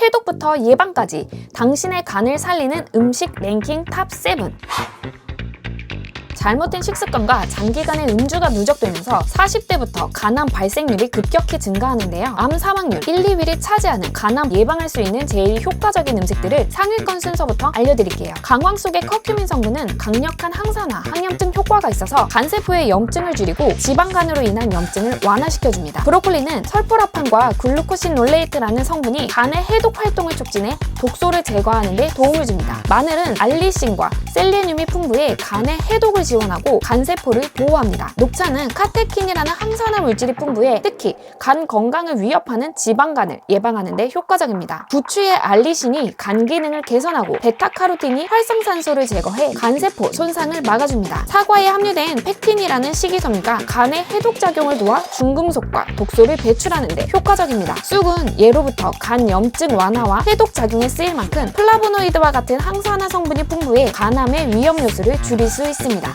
해독부터 예방까지 당신의 간을 살리는 음식 랭킹 탑 7. 잘못된 식습관과 장기간의 음주가 누적되면서 40대부터 간암 발생률이 급격히 증가하는데요. 암 사망률 1, 2위를 차지하는 간암 예방할 수 있는 제일 효과적인 음식들을 상위권 순서부터 알려드릴게요. 강황 속의 커큐민 성분은 강력한 항산화, 항염증 효과가 있어서 간세포의 염증을 줄이고 지방간으로 인한 염증을 완화시켜줍니다. 브로콜리는 설포라판과 글루코신 롤레이트라는 성분이 간의 해독 활동을 촉진해 독소를 제거하는 데 도움을 줍니다. 마늘은 알리신과 셀레늄이 풍부해 간의 해독을 지원하고 간세포를 보호합니다. 녹차는 카테킨이라는 항산화 물질이 풍부해 특히 간 건강을 위협하는 지방간을 예방하는 데 효과적입니다. 부추의 알리신이 간 기능을 개선하고 베타카로틴이 활성산소를 제거해 간세포 손상을 막아줍니다. 사과에 함유된 팩틴이라는 식이섬유가 간의 해독 작용을 도와 중금속과 독소를 배출하는 데 효과적입니다. 쑥은 예로부터 간 염증 완화와 해독 작용에 쓰일 만큼 플라보노이드와 같은 항산화 성분이 풍부해 간암의 위험 요소를 줄일 수 있습니다.